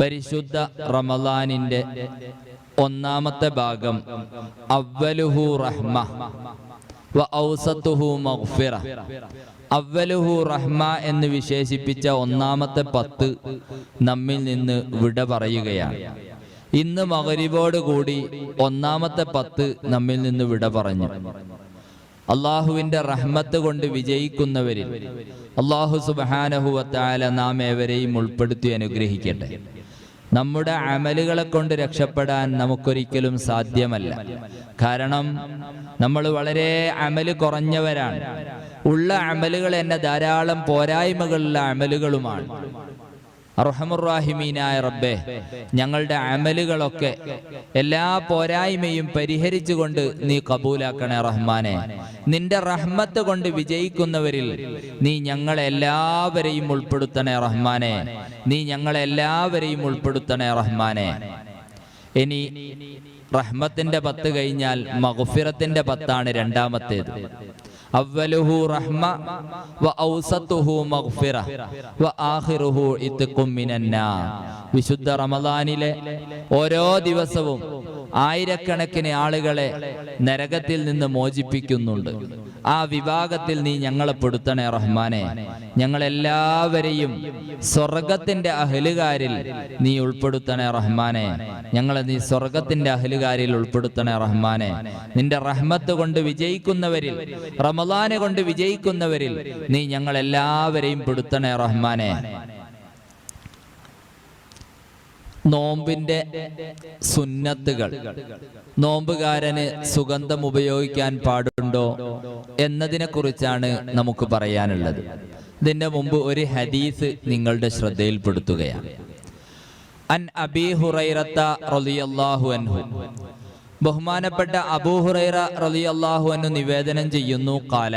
പരിശുദ്ധ റമദാനിന്റെ ഒന്നാമത്തെ ഭാഗം അവലുഹു റഹ്മ വ മഗ്ഫിറ. റഹ്മ എന്ന് വിശേഷിപ്പിച്ച ഒന്നാമത്തെ പത്ത് നമ്മിൽ നിന്ന് വിട പറയുകയാണ്. ഇന്ന് മകരിബോട് കൂടി ഒന്നാമത്തെ പത്ത് നമ്മിൽ നിന്ന് വിട പറഞ്ഞു. അള്ളാഹുവിന്റെ റഹ്മത്ത് കൊണ്ട് വിജയിക്കുന്നവരിൽ അള്ളാഹു സുബാനഹുവത്തായ നാം ഏവരെയും ഉൾപ്പെടുത്തി അനുഗ്രഹിക്കട്ടെ. നമ്മുടെ അമലുകളെ കൊണ്ട് രക്ഷപ്പെടാൻ നമുക്കൊരിക്കലും സാധ്യമല്ല. കാരണം നമ്മൾ വളരെ അമൽ കുറഞ്ഞവരാണ്. ഉള്ള അമലുകൾ എന്നെ ധാരാളം പോരായ്മകളുള്ള അമലുകളുമാണ്. അർഹമുറാഹിമീനായ റബ്ബേ ഞങ്ങളുടെ അമലുകളൊക്കെ എല്ലാ പോരായ്മയും പരിഹരിച്ചുകൊണ്ട് നീ കബൂലാക്കണേ റഹ്മാനെ. നിന്റെ റഹ്മത്ത് കൊണ്ട് വിജയിക്കുന്നവരിൽ നീ ഞങ്ങളെല്ലാവരെയും ഉൾപ്പെടുത്തണേ റഹ്മാനെ. നീ ഞങ്ങളെല്ലാവരെയും ഉൾപ്പെടുത്തണേ റഹ്മാനെ. ഇനി റഹ്മത്തിന്റെ പത്ത് കഴിഞ്ഞാൽ മഹുഫിറത്തിന്റെ പത്താണ് രണ്ടാമത്തേത്. അവലുഹു റഹ്മ വ ഔസത്തുഹു മഗ്ഫിറ വ ആഖിറുഹു ഇത്ഖും മിനന്നാർ വിശുദ്ധ റമദാനിലെ ഓരോ ദിവസവും ആയിരക്കണക്കിന് ആളുകളെ നരകത്തിൽ നിന്ന് മോചിപ്പിക്കുന്നുണ്ട്. ആ വിഭാഗത്തിൽ നീ ഞങ്ങളെ പെടുത്തണേ റഹ്മാനെ. ഞങ്ങളെല്ലാവരെയും സ്വർഗത്തിന്റെ അഹലുകാരിൽ നീ ഉൾപ്പെടുത്തണേ റഹ്മാനെ. ഞങ്ങളെ നീ സ്വർഗത്തിന്റെ അഹലുകാരിൽ ഉൾപ്പെടുത്തണേ റഹ്മാനെ. നിന്റെ റഹ്മത്ത് കൊണ്ട് വിജയിക്കുന്നവരിൽ റമദാനെ കൊണ്ട് വിജയിക്കുന്നവരിൽ നീ ഞങ്ങളെല്ലാവരെയും പെടുത്തണേ റഹ്മാനെ. നോമ്പിന്റെ സുന്നത്തുകൾ. നോമ്പുകാരന് സുഗന്ധം ഉപയോഗിക്കാൻ പാടുണ്ടോ എന്നതിനെ കുറിച്ചാണ് നമുക്ക് പറയാനുള്ളത്. ഇതിന്റെ മുമ്പ് ഒരു ഹദീസ് നിങ്ങളുടെ ശ്രദ്ധയിൽപ്പെടുത്തുകയാണ്. അൻ അബി ഹുറൈറത്ത റളിയല്ലാഹു അൻഹു. ബഹുമാനപ്പെട്ട അബൂഹുറൈറ റലി റളിയല്ലാഹു അൻഹു നിവേദനം ചെയ്യുന്നു കാല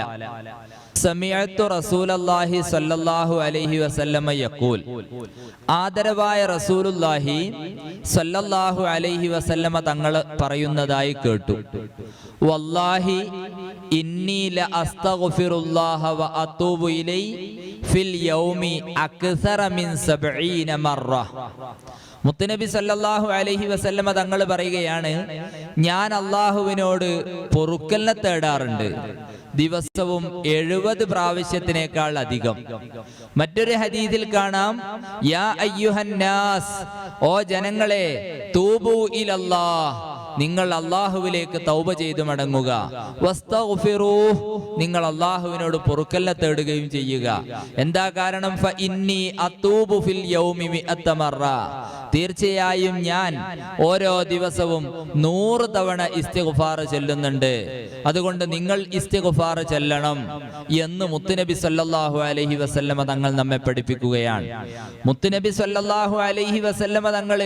സമിഅത്തു റസൂലല്ലാഹി സ്വല്ലല്ലാഹു അലൈഹി വസല്ലമ യഖൂൽ. ആദരവായ റസൂലുള്ളാഹി സ്വല്ലല്ലാഹു അലൈഹി വസല്ലമ തങ്ങൾ പറയുന്നതായി കേട്ടു. വല്ലാഹി ഇന്നി ല വ അതൂബു ഇലൈ ഫിൽ യൗമി അക്സറ മിൻ സബ്ഈന മറ മുത്തുനബി സല്ലാഹു അലഹി വസല്ലമ തങ്ങൾ പറയുകയാണ് ഞാൻ അള്ളാഹുവിനോട് പൊറുക്കലിനെ തേടാറുണ്ട്. ദിവസവും എഴുപത് പ്രാവശ്യത്തിനേക്കാൾ അധികം. മറ്റൊരു ഹദീതിൽ കാണാം യാ അയ്യുഹന്നാസ് ഓ ജനങ്ങളെ തൂബു ഇലല്ലാ നിങ്ങൾ അള്ളാഹുവിലേക്ക് തൗബ ചെയ്തു മടങ്ങുക. നിങ്ങൾ അള്ളാഹുവിനോട് പൊറുക്കല്ല തേടുകയും ചെയ്യുക. എന്താ കാരണം? തീർച്ചയായും ഞാൻ ഓരോ ദിവസവും നൂറ് തവണ ഇസ്തിഗ്ഫാർ ചെല്ലുന്നുണ്ട്. അതുകൊണ്ട് നിങ്ങൾ ഇസ്തിഗ്ഫാർ ചെല്ലണം എന്ന് മുത്തുനബി സല്ലാഹു അലഹി വസല്ലമ തങ്ങൾ നമ്മെ പഠിപ്പിക്കുകയാണ്. മുത്തുനബി സല്ലാഹു അലഹി വസല്ലമ തങ്ങൾ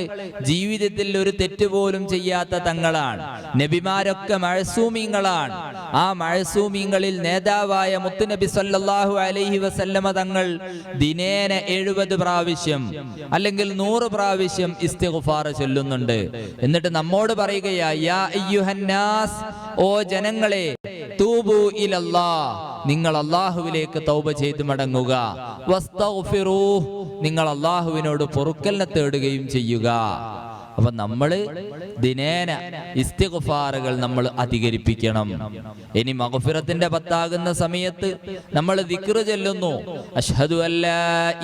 ജീവിതത്തിൽ ഒരു തെറ്റ് പോലും ചെയ്യാത്ത തങ്ങളാണ് നബിമാരൊക്കെ മഴസൂമിങ്ങളാണ് ആ മഴസൂമിങ്ങളിൽ നേതാവായ മുത്തുനബി സല്ലാഹു അലൈഹി വസല്ലമ തങ്ങൾ ദിനേന എഴുപത് പ്രാവശ്യം അല്ലെങ്കിൽ നൂറ് പ്രാവശ്യം ഇസ്തിഗ്ഫാർ ചൊല്ലുന്നുണ്ട്. എന്നിട്ട് നമ്മോട് പറയുകയാ യാ അയ്യുഹന്നാസ് ഓ ജനങ്ങളെ തൂബു ഇലല്ലാ നിങ്ങൾ അള്ളാഹുവിലേക്ക് തൗബ ചെയ്ത് മടങ്ങുക. നിങ്ങൾ അള്ളാഹുവിനോട് പൊറുക്കലിനെ തേടുകയും ചെയ്യുക. അപ്പൊ നമ്മൾ ദിനേന ഇസ്തിഗ്ഫാറുകൾ നമ്മൾ അധികരിപ്പിക്കണം. ഇനി മഗ്ഫിറത്തിന്റെ പത്താകുന്ന സമയത്ത് നമ്മൾ ദിക്റ് ചെല്ലുന്നു. അഷ്ഹദു അല്ലാ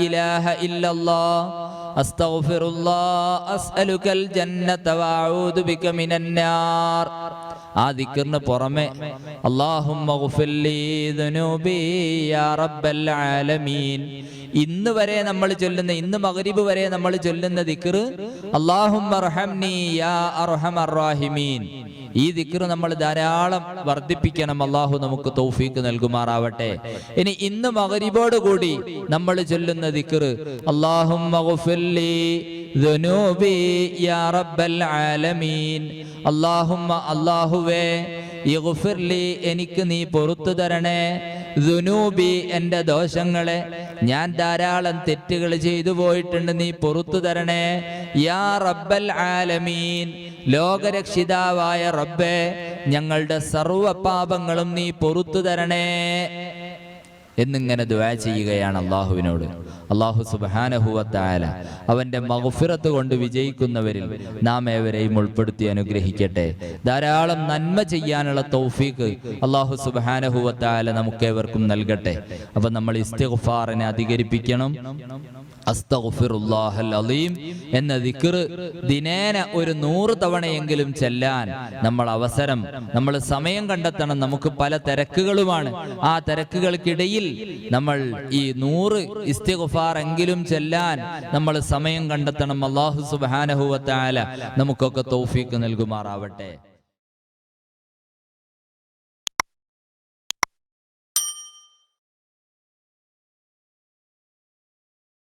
ഇലാഹ ഇല്ലല്ലാ അസ്തഗ്ഫിറുല്ലാഹ് അസ്അലുകൽ ജന്നത വഅഊദു ബിക മിനന്നാർ ആ ദിക്റിന് പുറമെ അല്ലാഹുമ്മ ഗ്ഫിർലി ദുനൂബി യാ റബ്ബൽ ആലമീൻ. ഇന്ന് വരെ നമ്മൾ ചൊല്ലുന്ന ഇന്ന് മകരീബ് വരെ നമ്മൾ ചൊല്ലുന്ന ദിക്ർ അല്ലാഹുമ്മ യാ അർഹമർ റാഹിമീൻ. ഈ ദിക്ർ നമ്മൾ ധാരാളം വർദ്ധിപ്പിക്കണം. അള്ളാഹു നമുക്ക് തൗഫീക്ക് നൽകുമാറാവട്ടെ. ഇനി ഇന്ന് മകരീബോട് കൂടി നമ്മൾ ചൊല്ലുന്ന ദിക്ർ അള്ളാഹും അള്ളാഹുവേ എനിക്ക് നീ പൊറത്തു തരണേ. ദുനൂബി എന്റെ ദോഷങ്ങളെ ഞാൻ ധാരാളം തെറ്റുകൾ ചെയ്തു പോയിട്ടുണ്ട് നീ പുറത്തു തരണേ. യാ റബ്ബൽ ആലമീൻ ലോകരക്ഷിതാവായ റബ്ബെ ഞങ്ങളുടെ സർവ പാപങ്ങളും നീ പൊറത്തു തരണേ. എന്നിങ്ങനെ ദുവാ ചെയ്യുകയാണ് അള്ളാഹുവിനോട് അള്ളാഹു സുബാനഹുവത്തായ അവന്റെ മഹുഫിറത്ത് കൊണ്ട് വിജയിക്കുന്നവരിൽ നാം ഏവരെയും ഉൾപ്പെടുത്തി അനുഗ്രഹിക്കട്ടെ. ധാരാളം നന്മ ചെയ്യാനുള്ള തൗഫീക്ക് അള്ളാഹു സുബാനഹുവത്തായ നമുക്കേവർക്കും നൽകട്ടെ. അപ്പൊ നമ്മൾ ഇസ്തിഫാറിനെ അധികരിപ്പിക്കണം. അലീം എന്ന ദിക്ർ ദിനേന ഒരു നൂറ് തവണയെങ്കിലും ചെല്ലാൻ നമ്മൾ അവസരം നമ്മൾ സമയം കണ്ടെത്തണം. നമുക്ക് പല തിരക്കുകളുമാണ്. ആ തിരക്കുകൾക്കിടയിൽ നമ്മൾ ഈ നൂറ് ഇസ്തിഗ്ഫാർ എങ്കിലും ചെല്ലാൻ നമ്മൾ സമയം കണ്ടെത്തണം. അള്ളാഹു സുബ്ഹാനഹു വതആല നമുക്കൊക്കെ തൗഫീക്ക് നൽകുമാറാവട്ടെ.